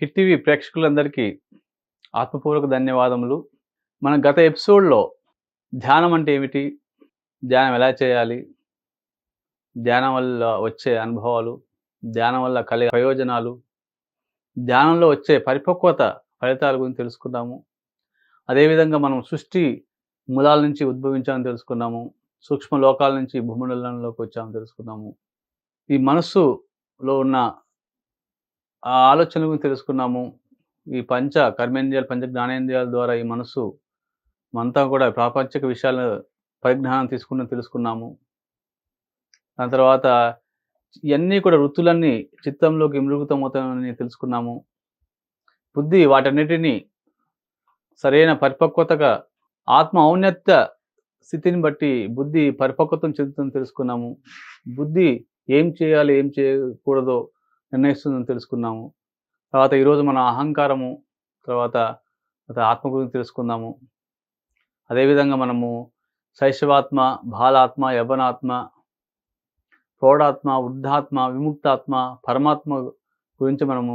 Hit TV ప్రేక్షకులందరికీ ఆత్మపూర్వక ధన్యవాదములు. మన గత ఎపిసోడ్లో ధ్యానం అంటే ఏమిటి? ధ్యానం ఎలా చేయాలి? ధ్యానం వల్ల వచ్చే అనుభవాలు ధ్యానం వల్ల కలిగే ప్రయోజనాలు ధ్యానంలో వచ్చే పరిపక్వత ఫలితాల గురించి తెలుసుకున్నాము. అదేవిధంగా మనం సృష్టి మూలాల నుంచి ఉద్భవించామని తెలుసుకున్నాము. సూక్ష్మ లోకాల నుంచి భూమండలంలోకి వచ్చామని తెలుసుకున్నాము. ఈ మనస్సులో ఉన్న ఆ ఆలోచనల గురించి తెలుసుకున్నాము. ఈ పంచ కర్మేంద్రియాలు పంచ జ్ఞానేంద్రియాల ద్వారా ఈ మనసు మనతా కూడా ప్రాపంచిక విషయాల పరిజ్ఞానం తీసుకుని తెలుసుకున్నాము. దాని తర్వాత ఇవన్నీ కూడా వృత్తులన్నీ చిత్తంలోకి ఇమృగుతమవుతాయని తెలుసుకున్నాము. బుద్ధి వాటన్నిటినీ సరైన పరిపక్వతగా ఆత్మ ఔన్నత్య స్థితిని బట్టి బుద్ధి పరిపక్వతం చెందుతుందని తెలుసుకున్నాము. బుద్ధి ఏం చేయాలి ఏం చేయకూడదో నిర్ణయిస్తుందని తెలుసుకున్నాము. తర్వాత ఈరోజు మన అహంకారము తర్వాత ఆత్మ గురించి తెలుసుకుందాము. అదేవిధంగా మనము శైశవాత్మ బాలాత్మ యవనాత్మ ప్రౌఢాత్మ వృద్ధాత్మ విముక్తాత్మ పరమాత్మ గురించి మనము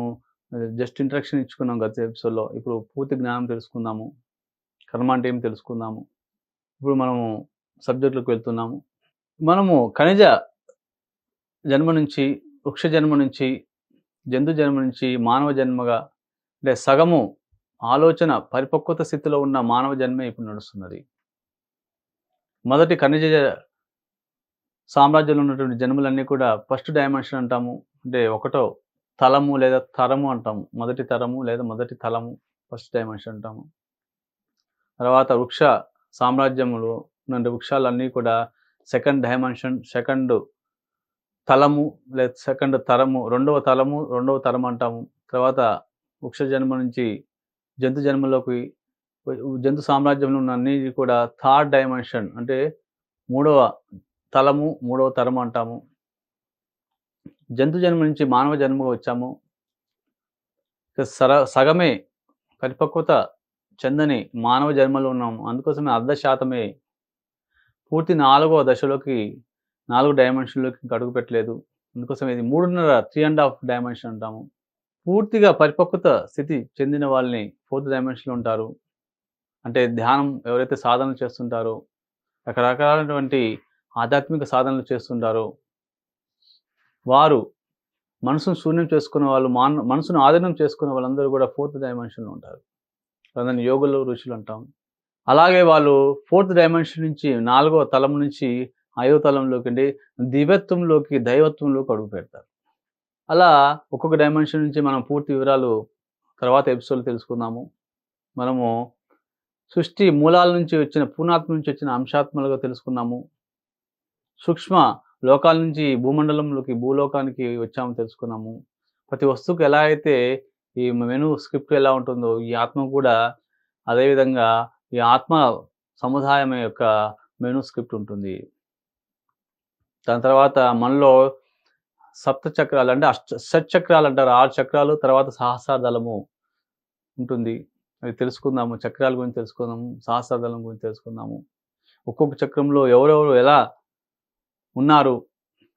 జస్ట్ ఇంట్రక్షన్ ఇచ్చుకున్నాం గత ఎపిసోడ్లో ఇప్పుడు పూర్తి జ్ఞానం తెలుసుకుందాము. కర్మ అంటే ఏమి తెలుసుకుందాము. ఇప్పుడు మనము సబ్జెక్టులకు వెళ్తున్నాము. మనము ఖనిజ జన్మ నుంచి వృక్ష జన్మ నుంచి జంతు జన్మ నుంచి మానవ జన్మగా అంటే సగము ఆలోచన పరిపక్వత స్థితిలో ఉన్న మానవ జన్మే ఇప్పుడు నడుస్తున్నది. మొదటి ఖనిజ సామ్రాజ్యంలో ఉన్నటువంటి జన్మలన్నీ కూడా ఫస్ట్ డైమెన్షన్ అంటాము. అంటే ఒకటో తలము లేదా తరము అంటాము. మొదటి తరము లేదా మొదటి తలము ఫస్ట్ డైమెన్షన్ అంటాము. తర్వాత వృక్ష సామ్రాజ్యములు నుండి వృక్షాలన్నీ కూడా సెకండ్ డైమెన్షన్ సెకండ్ తలము లేదా సెకండ్ తరము రెండవ తలము రెండవ తరం అంటాము. తర్వాత వృక్ష జన్మ నుంచి జంతు జన్మలోకి జంతు సామ్రాజ్యంలో ఉన్న అన్ని కూడా థర్డ్ డైమెన్షన్ అంటే మూడవ తలము మూడవ తరం అంటాము. జంతు జన్మ నుంచి మానవ జన్మగా వచ్చాము. సర సగమే పరిపక్వత చెందని మానవ జన్మలో ఉన్నాము. అందుకోసమే అర్ధ శాతమే పూర్తి నాలుగవ దశలోకి నాలుగు డైమెన్షన్లోకి అడుగు పెట్టలేదు. అందుకోసం ఇది మూడున్నర త్రీ అండ్ హాఫ్ డైమెన్షన్ అంటాము. పూర్తిగా పరిపక్వత స్థితి చెందిన వాళ్ళని ఫోర్త్ డైమెన్షన్లో ఉంటారు. అంటే ధ్యానం ఎవరైతే సాధనలు చేస్తుంటారో రకరకాలైనటువంటి ఆధ్యాత్మిక సాధనలు చేస్తుంటారో వారు మనసును శూన్యం చేసుకున్న వాళ్ళు మాన మనసును ఆధీనం చేసుకున్న వాళ్ళందరూ కూడా ఫోర్త్ డైమెన్షన్లో ఉంటారు. అందరిని యోగులు ఋషులు అంటాం. అలాగే వాళ్ళు ఫోర్త్ డైమెన్షన్ నుంచి నాలుగో తలం నుంచి ఐదో తలంలోకి అంటే దివ్యత్వంలోకి దైవత్వంలోకి అడుగు పెడతారు. అలా ఒక్కొక్క డైమెన్షన్ నుంచి మనం పూర్తి వివరాలు తర్వాత ఎపిసోడ్ తెలుసుకుందాము. మనము సృష్టి మూలాల నుంచి వచ్చిన పూర్ణాత్మ నుంచి వచ్చిన అంశాత్మలుగా తెలుసుకున్నాము సూక్ష్మ లోకాల నుంచి భూమండలంలోకి భూలోకానికి వచ్చాము తెలుసుకున్నాము. ప్రతి వస్తువుకు ఎలా అయితే ఈ మెను స్క్రిప్ట్ ఎలా ఉంటుందో ఈ ఆత్మ కూడా అదేవిధంగా ఈ ఆత్మ సముదాయం యొక్క మెను స్క్రిప్ట్ ఉంటుంది. దాని తర్వాత మనలో సప్త చక్రాలు అంటే అష్ట షట్చక్రాలు అంటారు. ఆరు చక్రాలు తర్వాత సహస్రదళము ఉంటుంది. అవి తెలుసుకుందాము. చక్రాల గురించి తెలుసుకుందాము. సహస్రదళం గురించి తెలుసుకుందాము. ఒక్కొక్క చక్రంలో ఎవరెవరు ఎలా ఉన్నారు?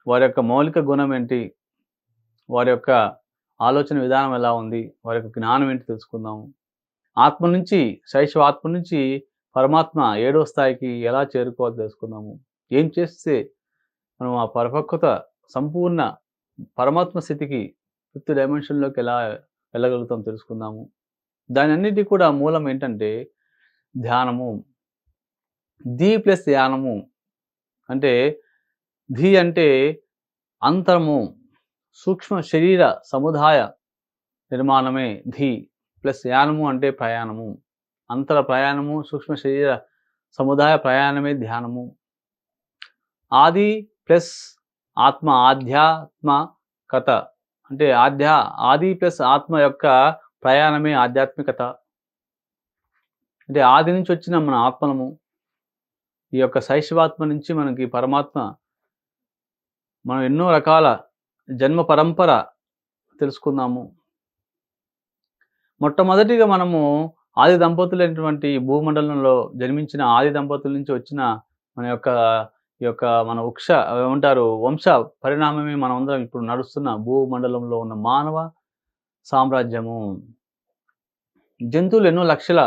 వారి యొక్క మౌలిక గుణం ఏంటి? వారి యొక్క ఆలోచన విధానం ఎలా ఉంది? వారి యొక్క జ్ఞానం ఏంటి తెలుసుకుందాము. ఆత్మ నుంచి శైశవ ఆత్మ నుంచి పరమాత్మ ఏడో స్థాయికి ఎలా చేరుకోవాలో తెలుసుకుందాము. ఏం చేస్తే మనం ఆ పరిపక్వత సంపూర్ణ పరమాత్మ స్థితికి ఫిఫ్త్ డైమెన్షన్లోకి ఎలా వెళ్ళగలుగుతాం తెలుసుకుందాము. దాని అన్నిటి కూడా మూలం ఏంటంటే ధ్యానము. ధీ ప్లస్ ధ్యానము అంటే ధీ అంటే అంతరము సూక్ష్మ శరీర సముదాయ నిర్మాణమే ధీ. ప్లస్ యానము అంటే ప్రయాణము. అంతర ప్రయాణము సూక్ష్మ శరీర సముదాయ ప్రయాణమే ధ్యానము. ఆది ప్లస్ ఆత్మ ఆధ్యాత్మ కథ. అంటే ఆధ్యా ఆది ప్లస్ ఆత్మ యొక్క ప్రయాణమే ఆధ్యాత్మికత. అంటే ఆది నుంచి వచ్చిన మన ఆత్మలము ఈ యొక్క శైశవాత్మ నుంచి మనకి పరమాత్మ మనం ఎన్నో రకాల జన్మ పరంపర తెలుసుకుందాము. మొట్టమొదటిగా మనము ఆది దంపతులైనటువంటి భూమండలంలో జన్మించిన ఆది దంపతుల నుంచి వచ్చిన మన యొక్క ఈ యొక్క మన వృక్ష ఏమంటారు వంశ పరిణామమే మనం అందరం ఇప్పుడు నడుస్తున్న భూమండలంలో ఉన్న మానవ సామ్రాజ్యము. జంతువులు ఎన్నో లక్షల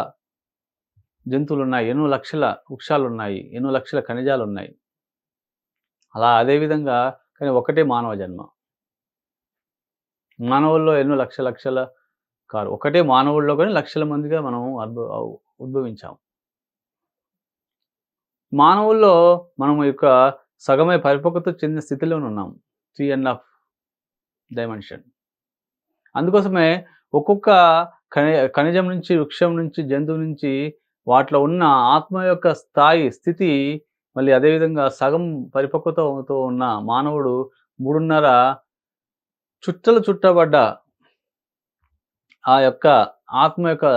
జంతువులు ఉన్నాయి ఎన్నో లక్షల వృక్షాలు ఉన్నాయి ఎన్నో లక్షల ఖనిజాలు ఉన్నాయి అలా అదేవిధంగా కానీ ఒకటే మానవ జన్మ. మానవుల్లో ఎన్నో లక్ష లక్షల కారు ఒకటే మానవుల్లో కానీ లక్షల మందిగా మనం అద్భు ఉద్భవించాం. మానవుల్లో మనం యొక్క సగమే పరిపక్వత చెందిన స్థితిలోనే ఉన్నాం. త్రీ అండ్ హాఫ్ డైమెన్షన్ అందుకోసమే ఒక్కొక్క ఖని ఖనిజం నుంచి వృక్షం నుంచి జంతువు నుంచి వాటిలో ఉన్న ఆత్మ యొక్క స్థాయి స్థితి మళ్ళీ అదేవిధంగా సగం పరిపక్వతతో ఉన్న మానవుడు మూడున్నర చుట్టలు చుట్టబడ్డ ఆ యొక్క ఆత్మ యొక్క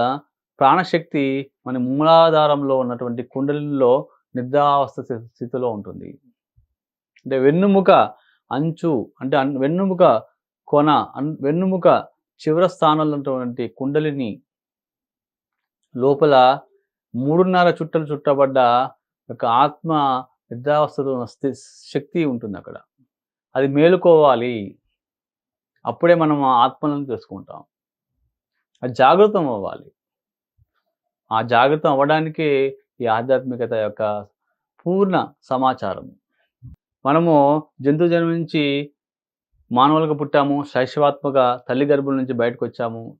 ప్రాణశక్తి మన మూలాధారంలో ఉన్నటువంటి కుండలిలో నిద్రావస్థ స్థితిలో ఉంటుంది. అంటే వెన్నుముక అంచు అంటే వెన్నుముక కొన వెన్నుముక చివర స్థానంలో ఉన్నటువంటి కుండలిని లోపల మూడున్నర చుట్టలు చుట్టబడ్డ యొక్క ఆత్మ నిద్రావస్థలో శక్తి ఉంటుంది అక్కడ. అది మేలుకోవాలి. అప్పుడే మనం ఆత్మలను తెలుసుకుంటాం. అది జాగృతం అవ్వాలి. ఆ జాగృతం అవ్వడానికి ఈ ఆధ్యాత్మికత యొక్క పూర్ణ సమాచారం. మనము జంతు జన్మ నుంచి మానవులకు పుట్టాము శైశవాత్మక తల్లి గర్భం నుంచి బయటకు వచ్చాము.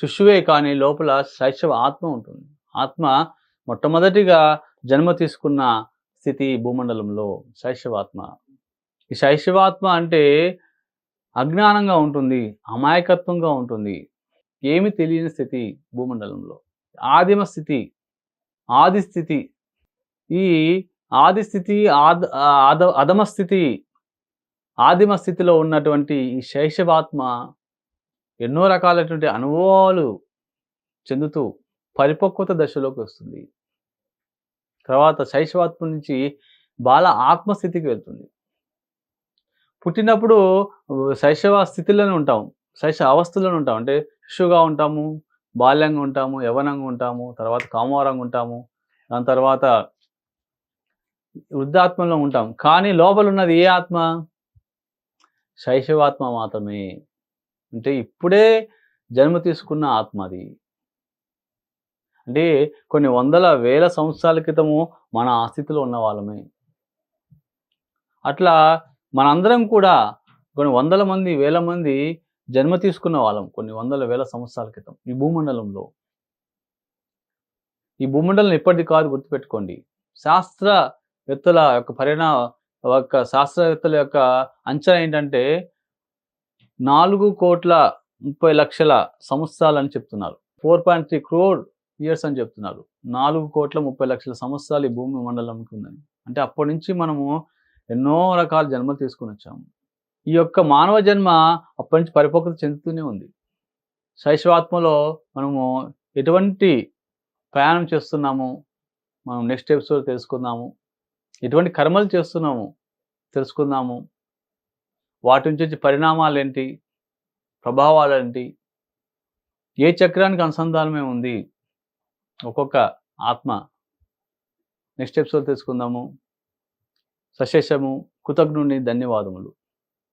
శిశువే కానీ లోపల శైశవ ఆత్మ ఉంటుంది. ఆత్మ మొట్టమొదటిగా జన్మ తీసుకున్న స్థితి భూమండలంలో శైశవాత్మ. ఈ శైశవాత్మ అంటే అజ్ఞానంగా ఉంటుంది అమాయకత్వంగా ఉంటుంది. ఏమి తెలియని స్థితి భూమండలంలో. ఆదిమ స్థితి ఆదిస్థితి ఈ ఆదిస్థితి ఆద అద అధమ స్థితి. ఆదిమ స్థితిలో ఉన్నటువంటి ఈ శైశవాత్మ ఎన్నో రకాలైనటువంటి అనుభవాలు చెందుతూ పరిపక్వత దశలోకి వస్తుంది. తర్వాత శైశవాత్మ నుంచి బాల ఆత్మస్థితికి వెళ్తుంది. పుట్టినప్పుడు శైశవ స్థితిలోనే ఉంటాం. శైశ అవస్థలోనే ఉంటాం. అంటే శిశువుగా ఉంటాము బాల్యంగా ఉంటాము యవనంగా ఉంటాము తర్వాత కామవారంగా ఉంటాము దాని తర్వాత వృద్ధాత్మలో ఉంటాం. కానీ లోపల ఉన్నది ఏ ఆత్మ? శైశవాత్మ మాత్రమే. అంటే ఇప్పుడే జన్మ తీసుకున్న ఆత్మ అది. అంటే కొన్ని వందల వేల సంవత్సరాల క్రితము మన ఆస్థితిలో ఉన్న వాళ్ళమే. అట్లా మనందరం కూడా కొన్ని వందల మంది వేల మంది జన్మ తీసుకున్న వాళ్ళం కొన్ని వందల వేల సంవత్సరాల క్రితం ఈ భూమండలంలో. ఈ భూమండలం ఎప్పటిది కాదు గుర్తుపెట్టుకోండి. శాస్త్రవేత్తల యొక్క పరిణామ యొక్క శాస్త్రవేత్తల యొక్క అంచనా ఏంటంటే నాలుగు కోట్ల ముప్పై లక్షల సంవత్సరాలు అని చెప్తున్నారు. Four point three crore years అని చెప్తున్నారు. నాలుగు కోట్ల ముప్పై లక్షల సంవత్సరాలు ఈ భూమి మండలంకి ఉందని. అంటే అప్పటి నుంచి మనము ఎన్నో రకాల జన్మలు తీసుకుని వచ్చాము. ఈ యొక్క మానవ జన్మ అప్పటి నుంచి పరిపక్వత చెందుతూనే ఉంది. శైశవాత్మలో మనము ఎటువంటి ప్రయాణం చేస్తున్నాము? మనం నెక్స్ట్ ఎపిసోడ్ తెలుసుకుందాము. ఎటువంటి కర్మలు చేస్తున్నాము? తెలుసుకుందాము. వాటి నుంచి వచ్చే పరిణామాలు ఏంటి? ప్రభావాలు ఏంటి? ఏ చక్రానికి అనుసంధానమే ఉంది? ఒక్కొక్క ఆత్మ. నెక్స్ట్ ఎపిసోడ్ తెలుసుకుందాము. సశేషము. కృతజ్ఞుని ధన్యవాదములు.